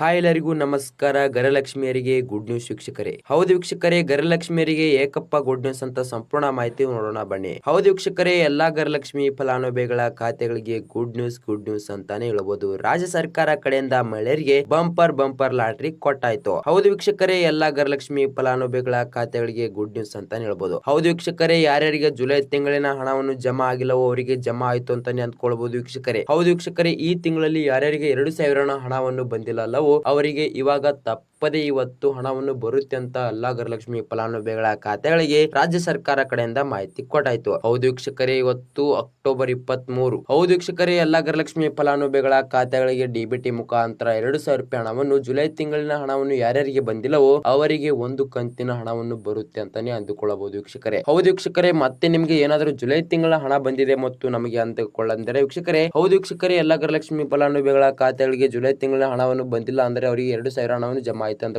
Hi ಎಲ್ಲರಿಗೂ ನಮಸ್ಕಾರ. ಗರಲಕ್ಷ್ಮಿಯರಿಗೆ good news ವೀಕ್ಷಕರೇ. ಹೌದು ವೀಕ್ಷಕರೇ, ಗರಲಕ್ಷ್ಮಿಯರಿಗೆ ಏಕಪ್ಪ ಗುಡ್ ನ್ಯೂಸ್ ಅಂತ ಸಂಪೂರ್ಣ ಮಾಹಿತಿ ನೋಡೋಣ ಬನ್ನಿ. ಹೌದು ವೀಕ್ಷಕರೇ, ಎಲ್ಲಾ ಗರಲಕ್ಷ್ಮಿ ಫಲಾನುಭವಿಗಳ ಖಾತೆಗಳಿಗೆ ಗುಡ್ ನ್ಯೂಸ್ ಗುಡ್ ನ್ಯೂಸ್ ಅಂತಾನೆ ಹೇಳಬಹುದು ರಾಜ್ಯ ಸರ್ಕಾರ ಕಡೆಯಿಂದ ಮಹಿಳೆಯರಿಗೆ ಬಂಪರ್ ಬಂಪರ್ ಲಾಟ್ರಿ ಕೊಟ್ಟಾಯ್ತು. ಹೌದು ವೀಕ್ಷಕರೇ, ಎಲ್ಲಾ ಗರಲಕ್ಷ್ಮಿ ಫಲಾನುಭವಿಗಳ ಖಾತೆಗಳಿಗೆ ಗುಡ್ ನ್ಯೂಸ್ ಅಂತಾನೆ ಹೇಳಬಹುದು ಹೌದು ವೀಕ್ಷಕರೇ, ಯಾರ್ಯಾರಿಗೆ ಜುಲೈ ತಿಂಗಳಿನ ಹಣವನ್ನು ಜಮಾ ಆಗಿಲ್ಲವೋ ಅವರಿಗೆ ಜಮಾ ಆಯ್ತು ಅಂತಾನೆ ಅಂದ್ಕೊಳ್ಬಹುದು ವೀಕ್ಷಕರೇ. ಹೌದು ವೀಕ್ಷಕರೇ, ಈ ತಿಂಗಳಲ್ಲಿ ಯಾರ್ಯಾರಿಗೆ ಎರಡು ಸಾವಿರ ಹಣವನ್ನು ಬಂದಿಲ್ಲ ಅಲ್ಲವೋ ಅವರಿಗೆ ಇವಾಗ ತಪ್ಪದೆ ಇವತ್ತು ಹಣವನ್ನು ಬರುತ್ತೆ ಅಂತ ಎಲ್ಲಾ ಗರಲಕ್ಷ್ಮಿ ಫಲಾನುಭವಿಗಳ ಖಾತೆಗಳಿಗೆ ರಾಜ್ಯ ಸರ್ಕಾರ ಕಡೆಯಿಂದ ಮಾಹಿತಿ ಕೊಟ್ಟಾಯ್ತು. ಹೌದು ವೀಕ್ಷಕರೇ, ಇವತ್ತು ಅಕ್ಟೋಬರ್ ಇಪ್ಪತ್ತ್ ಮೂರು ಹೌದು ವೀಕ್ಷಕರೇ ಎಲ್ಲಾ ಗರಲಕ್ಷ್ಮಿ ಫಲಾನುಭವಿಗಳ ಖಾತೆಗಳಿಗೆ ಡಿಬಿಟಿ ಮುಖಾಂತರ ಎರಡು ಸಾವಿರ ರೂಪಾಯಿ ಹಣವನ್ನು ಜುಲೈ ತಿಂಗಳಿನ ಹಣವನ್ನು ಯಾರ್ಯಾರಿಗೆ ಬಂದಿಲ್ಲವೋ ಅವರಿಗೆ ಒಂದು ಕಂತಿನ ಹಣವನ್ನು ಬರುತ್ತೆ ಅಂತಾನೆ ಅಂದುಕೊಳ್ಳಬಹುದು ವೀಕ್ಷಕರೇ. ಹೌದು ವೀಕ್ಷಕರೇ, ಮತ್ತೆ ನಿಮ್ಗೆ ಏನಾದರೂ ಜುಲೈ ತಿಂಗಳ ಹಣ ಬಂದಿದೆ ಮತ್ತು ನಮಗೆ ಅಂದುಕೊಳ್ಳಂದರೆ ವೀಕ್ಷಕರೇ, ಹೌದು ವೀಕ್ಷಕರೇ ಎಲ್ಲಾ ಗರಲಕ್ಷ್ಮಿ ಫಲಾನುಭವಿಗಳ ಖಾತೆಗಳಿಗೆ ಜುಲೈ ತಿಂಗಳ ಹಣವನ್ನು ಬಂದಿಲ್ಲ ಅಂದ್ರೆ ಅವರಿಗೆ ಎರಡು ಸಾವಿರ ಹಣವನ್ನು ಜಮಾ ಆಯ್ತು ಅಂತ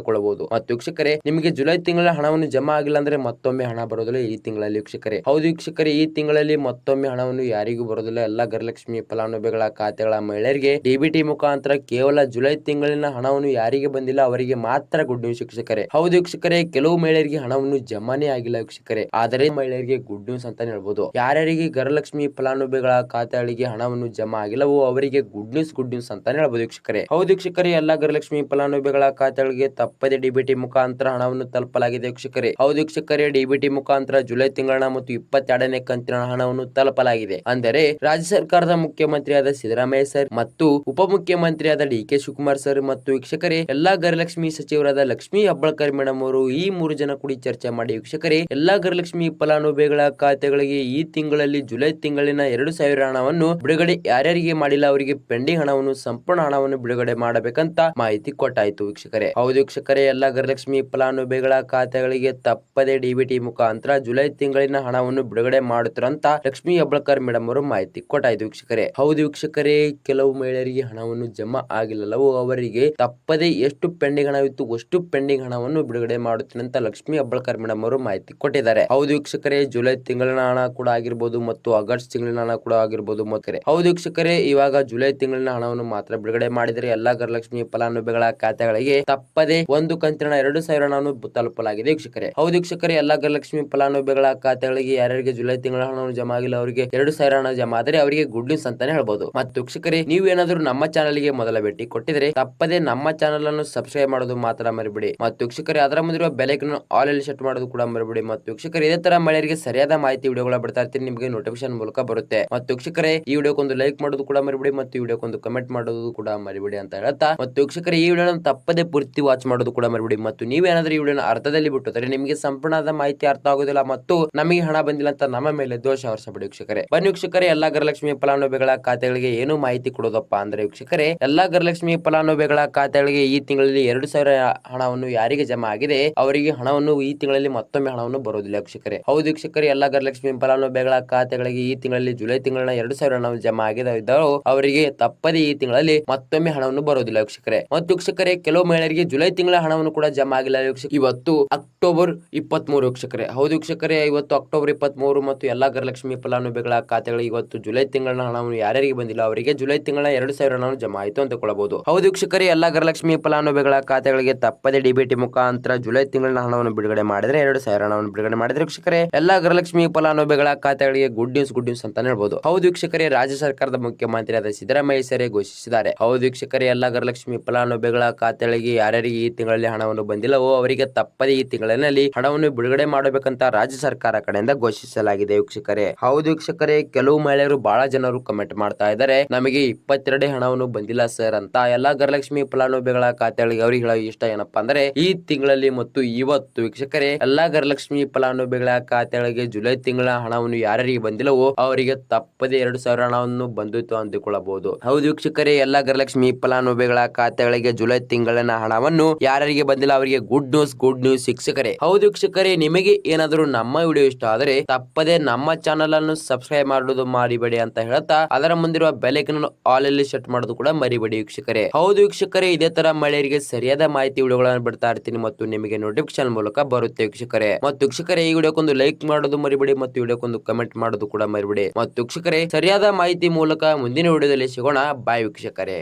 ಮತ್ತು ವೀಕ್ಷಕರೇ, ನಿಮಗೆ ಜುಲೈ ತಿಂಗಳ ಹಣವನ್ನು ಜಮಾ ಆಗಿಲ್ಲ ಅಂದ್ರೆ ಮತ್ತೊಮ್ಮೆ ಹಣ ಬರೋದಿಲ್ಲ ಈ ತಿಂಗಳಲ್ಲಿ ವೀಕ್ಷಕರೇ. ಹೌದು ವೀಕ್ಷಕರೇ, ಈ ತಿಂಗಳಲ್ಲಿ ಮತ್ತೊಮ್ಮೆ ಹಣವನ್ನು ಯಾರಿಗೂ ಬರೋದಿಲ್ಲ. ಎಲ್ಲಾ ಗೃಹಲಕ್ಷ್ಮಿ ಫಲಾನುಭವಿಗಳ ಖಾತೆಗಳ ಮಹಿಳೆಯರಿಗೆ ಡಿಬಿಟಿ ಮುಖಾಂತರ ಕೇವಲ ಜುಲೈ ತಿಂಗಳಿನ ಹಣವನ್ನು ಯಾರಿಗೆ ಬಂದಿಲ್ಲ, ಅವರಿಗೆ ಮಾತ್ರ ಗುಡ್ ನ್ಯೂಸ್ ವೀಕ್ಷಕರೇ. ಹೌದು ವೀಕ್ಷಕರೇ, ಕೆಲವು ಮಹಿಳೆಯರಿಗೆ ಹಣವನ್ನು ಜಮಾನೇ ಆಗಿಲ್ಲ ವೀಕ್ಷಕರೇ. ಆದರೆ ಮಹಿಳೆಯರಿಗೆ ಗುಡ್ ನ್ಯೂಸ್ ಅಂತ ಹೇಳ್ಬೋದು. ಯಾರ್ಯಾರಿಗೆ ಗೃಹಲಕ್ಷ್ಮಿ ಫಲಾನುಭವಿಗಳ ಖಾತೆಗಳಿಗೆ ಹಣವನ್ನು ಜಮಾ ಆಗಿಲ್ಲವೋ ಅವರಿಗೆ ಗುಡ್ ನ್ಯೂಸ್ ಗುಡ್ ನ್ಯೂಸ್ ಅಂತಾನೆ ಹೇಳ್ಬೋದು ವೀಕ್ಷಕರೇ. ಹೌದು ವೀಕ್ಷಕರೇ, ಎಲ್ಲಾ ಗೃಹಲಕ್ಷ್ಮಿ ಫಲಾನುಭವಿಗಳ ಖಾತೆಗಳಿಗೆ ತಪ್ಪದೆ ಡಿಬಿಟಿ ಮುಖಾಂತರ ಹಣವನ್ನು ತಲುಪಲಾಗಿದೆ ವೀಕ್ಷಕರೇ. ಹೌದು ವೀಕ್ಷಕರೇ ಡಿಬಿಟಿ ಮುಖಾಂತರ ಜುಲೈ ತಿಂಗಳ ಮತ್ತು ಇಪ್ಪತ್ತೆರಡನೇ ಕಂತಿನ ಹಣವನ್ನು ತಲುಪಲಾಗಿದೆ. ಅಂದರೆ ರಾಜ್ಯ ಸರ್ಕಾರದ ಮುಖ್ಯಮಂತ್ರಿಯಾದ ಸಿದ್ದರಾಮಯ್ಯ ಸರ್ ಮತ್ತು ಉಪಮುಖ್ಯಮಂತ್ರಿಯಾದ ಡಿ ಕೆ ಶಿವಕುಮಾರ್ ಸರ್ ಮತ್ತು ವೀಕ್ಷಕರೇ, ಎಲ್ಲಾ ಗರಲಕ್ಷ್ಮಿ ಸಚಿವರಾದ ಲಕ್ಷ್ಮಿ ಹೆಬ್ಬಾಳ್ಕರ್ ಮೇಡಮ್ ಅವರು ಈ ಮೂರು ಜನ ಕೂಡಿ ಚರ್ಚೆ ಮಾಡಿ ವೀಕ್ಷಕರೇ, ಎಲ್ಲಾ ಗರಲಕ್ಷ್ಮಿ ಫಲಾನುಭವಿಗಳ ಖಾತೆಗಳಿಗೆ ಈ ತಿಂಗಳಲ್ಲಿ ಜುಲೈ ತಿಂಗಳಿನ ಎರಡು ಸಾವಿರ ಹಣವನ್ನು ಬಿಡುಗಡೆ ಯಾರ್ಯಾರಿಗೆ ಮಾಡಿಲ್ಲ, ಅವರಿಗೆ ಪೆಂಡಿಂಗ್ ಹಣವನ್ನು, ಸಂಪೂರ್ಣ ಹಣವನ್ನು ಬಿಡುಗಡೆ ಮಾಡಬೇಕಂತ ಮಾಹಿತಿ ಕೊಟ್ಟಾಯ್ತು ವೀಕ್ಷಕರೇ. ವೀಕ್ಷಕರೇ ಎಲ್ಲ ಗೃಹಲಕ್ಷ್ಮಿ ಫಲಾನುಭವಿಗಳ ಖಾತೆಗಳಿಗೆ ತಪ್ಪದೆ ಡಿಬಿಟಿ ಮುಖಾಂತರ ಜುಲೈ ತಿಂಗಳಿನ ಹಣವನ್ನು ಬಿಡುಗಡೆ ಮಾಡುತ್ತಾರಂತ ಲಕ್ಷ್ಮೀ ಹೆಬ್ಬಾಳ್ಕರ್ ಮೇಡಮ್ ಅವರು ಮಾಹಿತಿ ಕೊಟ್ಟಾಯ್ತು ವೀಕ್ಷಕರೇ, ಹೌದು ವೀಕ್ಷಕರೇ, ಕೆಲವು ಮಹಿಳೆಯರಿಗೆ ಹಣವನ್ನು ಜಮಾ ಆಗಿಲ್ಲವೋ ಅವರಿಗೆ ತಪ್ಪದೆ ಎಷ್ಟು ಪೆಂಡಿಂಗ್ ಹಣವಿತ್ತು, ಅಷ್ಟು ಪೆಂಡಿಂಗ್ ಹಣವನ್ನು ಬಿಡುಗಡೆ ಮಾಡುತ್ತೇನೆ ಅಂತ ಲಕ್ಷ್ಮೀ ಹೆಬ್ಬಾಳ್ಕರ್ ಮೇಡಮ್ ಅವರು ಮಾಹಿತಿ ಕೊಟ್ಟಿದ್ದಾರೆ. ಹೌದು ವೀಕ್ಷಕರೇ, ಜುಲೈ ತಿಂಗಳಿನ ಹಣ ಕೂಡ ಆಗಿರ್ಬೋದು ಮತ್ತು ಆಗಸ್ಟ್ ತಿಂಗಳಿನ ಹಣ ಕೂಡ ಆಗಿರ್ಬೋದು ಮತ್ತೆ ಹೌದು ವೀಕ್ಷಕರೇ, ಇವಾಗ ಜುಲೈ ತಿಂಗಳಿನ ಹಣವನ್ನು ಮಾತ್ರ ಬಿಡುಗಡೆ ಮಾಡಿದರೆ ಎಲ್ಲಾ ಗೃಹಲಕ್ಷ್ಮಿ ಫಲಾನುಭವಿಗಳ ಖಾತೆಗಳಿಗೆ ಒಂದು ಕಂತಿನ ಎರಡು ಸಾವಿರ ಹಣವನ್ನು ತಲುಪಲಾಗಿದೆ ವೀಕ್ಷಕರೇ. ಹೌದು ವೀಕ್ಷಕರೇ, ಎಲ್ಲಾ ಗೃಹಲಕ್ಷ್ಮಿ ಫಲಾನುಭವಿಗಳ ಖಾತೆಗಳಿಗೆ ಯಾರ್ಯಾರಿಗೆ ಜುಲೈ ತಿಂಗಳ ಹಣವನ್ನು ಜಮಾ ಆಗಿಲ್ಲ ಅವರಿಗೆ ಎರಡು ಸಾವಿರ ಹಣ ಜಮಾ ಆದರೆ ಅವರಿಗೆ ಗುಡ್ ನ್ಯೂಸ್ ಅಂತಾನೆ ಹೇಳ್ಬೋದು. ಮತ್ತು ವೀಕ್ಷಕರೇ, ನೀವು ಏನಾದರೂ ನಮ್ಮ ಚಾನೆಲ್ಗೆ ಮೊದಲ ಭೇಟಿ ಕೊಟ್ಟಿದ್ರೆ ತಪ್ಪದೆ ನಮ್ಮ ಚಾನಲ್ ಅನ್ನು ಸಬ್ಸ್ಕ್ರೈಬ್ ಮಾಡೋದು ಮಾತ್ರ ಮರಿಬಿಡಿ. ಮತ್ತು ವೀಕ್ಷಕರೇ, ಅದರ ಮುಂದಿರುವ ಬೆಲೈಕನ್ ಆಲ್ ಅಲ್ಲಿ ಸೆಟ್ ಮಾಡೋದು ಕೂಡ ಮರಿಬಿಡಿ. ಮತ್ತು ವೀಕ್ಷಕರೇ, ಇದೇ ತರ ಮಹಿಳೆಯರಿಗೆ ಸರಿಯಾದ ಮಾಹಿತಿ ವಿಡಿಯೋಗಳ ಬಿಡ್ತಾ ಇರ್ತೀನಿ, ನಿಮಗೆ ನೋಟಿಫಿಕೇಶನ್ ಮೂಲಕ ಬರುತ್ತೆ. ಮತ್ತು ವೀಕ್ಷಕರೇ, ಈ ವಿಡಿಯೋಕ್ಕೊಂದು ಲೈಕ್ ಮಾಡೋದು ಕೂಡ ಮರಿಬಿಡಿ ಮತ್ತು ಈ ವಿಡಿಯೋಕ್ಕೊಂದು ಕಮೆಂಟ್ ಮಾಡೋದು ಕೂಡ ಮರಿಬಿಡಿ ಅಂತ ಹೇಳ್ತಾ. ಮತ್ತು ವೀಕ್ಷಕರೇ, ಈ ವಿಡಿಯೋ ತಪ್ಪದೆ ಪೂರ್ತಿ ವಾಚ್ ಮಾಡೋದು ಕೂಡ ಮರಿಬಿಡಿ. ಮತ್ತು ನೀವೇನಾದ್ರೂ ವಿಡಿಯೋನ ಅರ್ಧದಲ್ಲಿ ಬಿಟ್ಟು ನಿಮಗೆ ಸಂಪೂರ್ಣದ ಮಾಹಿತಿ ಅರ್ಥ ಆಗೋದಿಲ್ಲ ಮತ್ತು ನಮಗೆ ಹಣ ಬಂದಿಲ್ಲ ಅಂತ ನಮ್ಮ ಮೇಲೆ ದೋಷ ಹೊರಿಸಬೇಡಿ ವೀಕ್ಷಕರೇ. ಬನ್ನಿ ವೀಕ್ಷಕರೇ, ಎಲ್ಲಾ ಗರಲಕ್ಷ್ಮಿ ಫಲಾನುಭವಿಗಳ ಖಾತೆಗಳಿಗೆ ಏನು ಮಾಹಿತಿ ಕೊಡೋದಪ್ಪ ಅಂದ್ರೆ ವೀಕ್ಷಕರೇ, ಎಲ್ಲಾ ಗರಲಕ್ಷ್ಮಿ ಫಲಾನುಭವಿಗಳ ಖಾತೆಗಳಿಗೆ ಈ ತಿಂಗಳಲ್ಲಿ ಎರಡು ಸಾವಿರ ಹಣವನ್ನು ಯಾರಿಗೆ ಜಮಾ ಆಗಿದೆ? ಅವರಿಗೆ ಹಣವನ್ನು ಈ ತಿಂಗಳಲ್ಲಿ ಮತ್ತೊಮ್ಮೆ ಹಣವನ್ನು ಬರೋದಿಲ್ಲ ವೀಕ್ಷಕರೇ. ಹೌದು ವೀಕ್ಷಕರೇ, ಎಲ್ಲಾ ಗರಲಕ್ಷ್ಮಿ ಫಲಾನುಭವಿಗಳ ಖಾತೆಗಳಿಗೆ ಈ ತಿಂಗಳಲ್ಲಿ ಜುಲೈ ತಿಂಗಳ ಎರಡು ಸಾವಿರ ಹಣ ಜಮಾ ಇದ್ದರೂ ಅವರಿಗೆ ತಪ್ಪದೇ ಈ ತಿಂಗಳಲ್ಲಿ ಮತ್ತೊಮ್ಮೆ ಹಣವನ್ನು ಬರೋದಿಲ್ಲ ವೀಕ್ಷಕರೇ. ಮತ್ತು ವೀಕ್ಷಕರೇ, ಕೆಲವು ಮಹಿಳೆಯರಿಗೆ ಜುಲೈ ತಿಂಗಳ ಹಣವನ್ನು ಕೂಡ ಜಮಾ ಆಗಿಲ್ಲ ವೀಕ್ಷಕ, ಇವತ್ತು ಅಕ್ಟೋಬರ್ ಇಪ್ಪತ್ತ್ ಮೂರು ವೀಕ್ಷಕರೇ. ಹೌದು ವೀಕ್ಷಕರೇ, ಇವತ್ತು ಅಕ್ಟೋಬರ್ ಇಪ್ಪತ್ತ್ ಮೂರು ಮತ್ತು ಎಲ್ಲಾ ಗರಲಕ್ಷ್ಮಿ ಫಲಾನುಭವಿಗಳ ಖಾತೆಗಳಿಗೆ ಇವತ್ತು ಜುಲೈ ತಿಂಗಳ ಹಣವನ್ನು ಯಾರ್ಯಾರಿಗೆ ಬಂದಿಲ್ಲ, ಅವರಿಗೆ ಜುಲೈ ತಿಂಗಳ ಎರಡು ಸಾವಿರ ಹಣವನ್ನು ಜಮಾ ಆಯಿತು ಅಂತ ಕೊಳ್ಳಬಹುದು ಹೌದು ವೀಕ್ಷಕರೇ, ಎಲ್ಲಾ ಗರಲಕ್ಷ್ಮಿ ಫಲಾನುಭವಿಗಳ ಖಾತೆಗಳಿಗೆ ತಪ್ಪದೆ ಡಿಬಿಟಿ ಮುಖಾಂತರ ಜುಲೈ ತಿಂಗಳ ಹಣವನ್ನು ಬಿಡುಗಡೆ ಮಾಡಿದ್ರೆ ಎರಡು ಸಾವಿರ ಹಣವನ್ನು ಬಿಡುಗಡೆ ಮಾಡಿದ್ರೆ ವೀಕ್ಷಕರೇ, ಎಲ್ಲಾ ಗರಲಕ್ಷ್ಮಿ ಫಲಾನುಭವಿಗಳ ಖಾತೆಗಳಿಗೆ ಗುಡ್ ನ್ಯೂಸ್ ಗುಡ್ ನ್ಯೂಸ್ ಅಂತಾನೆ ಹೇಳ್ಬಹುದು ಹೌದು ವೀಕ್ಷಕರೇ, ರಾಜ್ಯ ಸರ್ಕಾರದ ಮುಖ್ಯಮಂತ್ರಿಯಾದ ಸಿದ್ದರಾಮಯ್ಯ ಸರೇ ಘೋಷಿಸಿದ್ದಾರೆ. ಹೌದು ವೀಕ್ಷಕರೇ, ಎಲ್ಲಾ ಗರಲಕ್ಷ್ಮಿ ಫಲಾನುಭವಿಗಳ ಖಾತೆಗಳಿಗೆ ಯಾರ್ಯಾರಿಗೆ ಈ ತಿಂಗಳಲ್ಲಿ ಹಣವನ್ನು ಬಂದಿಲ್ಲವೋ ಅವರಿಗೆ ತಪ್ಪದೇ ಈ ತಿಂಗಳಿನಲ್ಲಿ ಹಣವನ್ನು ಬಿಡುಗಡೆ ಮಾಡಬೇಕಂತ ರಾಜ್ಯ ಸರ್ಕಾರ ಕಡೆಯಿಂದ ಘೋಷಿಸಲಾಗಿದೆ ವೀಕ್ಷಕರೇ. ಹೌದು ವೀಕ್ಷಕರೇ, ಕೆಲವು ಮಹಿಳೆಯರು ಬಹಳ ಜನರು ಕಮೆಂಟ್ ಮಾಡ್ತಾ ಇದ್ದಾರೆ. ನಮಗೆ ಇಪ್ಪತ್ತೆರಡು ಹಣವನ್ನು ಬಂದಿಲ್ಲ ಸರ್ ಅಂತ. ಎಲ್ಲಾ ಗರಲಕ್ಷ್ಮಿ ಫಲಾನುಭವಿಗಳ ಖಾತೆಗಳಿಗೆ ಅವರಿಗೆ ಹೇಳೋ ಇಷ್ಟ ಏನಪ್ಪಾ ಅಂದ್ರೆ, ಈ ತಿಂಗಳಲ್ಲಿ ಮತ್ತು ಇವತ್ತು ವೀಕ್ಷಕರೇ, ಎಲ್ಲಾ ಗರಲಕ್ಷ್ಮಿ ಫಲಾನುಭವಿಗಳ ಖಾತೆಗಳಿಗೆ ಜುಲೈ ತಿಂಗಳ ಹಣವನ್ನು ಯಾರ್ಯಾರಿಗೆ ಬಂದಿಲ್ಲವೋ ಅವರಿಗೆ ತಪ್ಪದೆ ಎರಡು ಸಾವಿರ ಹಣವನ್ನು ಬಂದಿತ್ತು ಅಂದುಕೊಳ್ಳಬಹುದು. ಹೌದು ವೀಕ್ಷಕರೇ, ಎಲ್ಲಾ ಗರಲಕ್ಷ್ಮಿ ಫಲಾನುಭವಿಗಳ ಖಾತೆಗಳಿಗೆ ಜುಲೈ ತಿಂಗಳಿನ ಹಣವನ್ನು ಯಾರ್ಯಾರಿಗೆ ಬಂದಿಲ್ಲ ಅವರಿಗೆ ಗುಡ್ ನ್ಯೂಸ್ ಗುಡ್ ನ್ಯೂಸ್ ಶಿಕ್ಷಕರೇ. ಹೌದು ವೀಕ್ಷಕರೇ ನಿಮಗೆ ಏನಾದರೂ ನಮ್ಮ ವಿಡಿಯೋ ಇಷ್ಟ ಆದರೆ ತಪ್ಪದೆ ನಮ್ಮ ಚಾನಲ್ ಅನ್ನು ಸಬ್ಸ್ಕ್ರೈಬ್ ಮಾಡೋದು ಮಾಡಿಬೇಡಿ ಅಂತ ಹೇಳ್ತಾ ಅದರ ಮುಂದಿರುವ ಬೆಲೈಕನ್ ಆಲ್ ಅಲ್ಲಿ ಸೆಟ್ ಮಾಡೋದು ಕೂಡ ಮರಿಬೇಡಿ ವೀಕ್ಷಕರೇ. ಹೌದು ವೀಕ್ಷಕರೇ, ಇದೇ ತರ ಮಹಿಳೆಯರಿಗೆ ಸರಿಯಾದ ಮಾಹಿತಿ ವಿಡಿಯೋಗಳನ್ನು ಬಿಡ್ತಾ ಇರ್ತೀನಿ ಮತ್ತು ನಿಮಗೆ ನೋಟಿಫಿಕೇಶನ್ ಮೂಲಕ ಬರುತ್ತೆ ವೀಕ್ಷಕರೇ. ಮತ್ತು ವೀಕ್ಷಕರೇ, ಈ ವಿಡಿಯೋಕ್ಕೊಂದು ಲೈಕ್ ಮಾಡೋದು ಮರಿಬೇಡಿ ಮತ್ತು ವಿಡಿಯೋಕ್ಕೊಂದು ಕಮೆಂಟ್ ಮಾಡೋದು ಕೂಡ ಮರಿಬೇಡಿ. ಮತ್ತು ವೀಕ್ಷಕರೇ, ಸರಿಯಾದ ಮಾಹಿತಿ ಮೂಲಕ ಮುಂದಿನ ವಿಡಿಯೋದಲ್ಲಿ ಸಿಗೋಣ. ಬಾಯ್ ವೀಕ್ಷಕರೇ.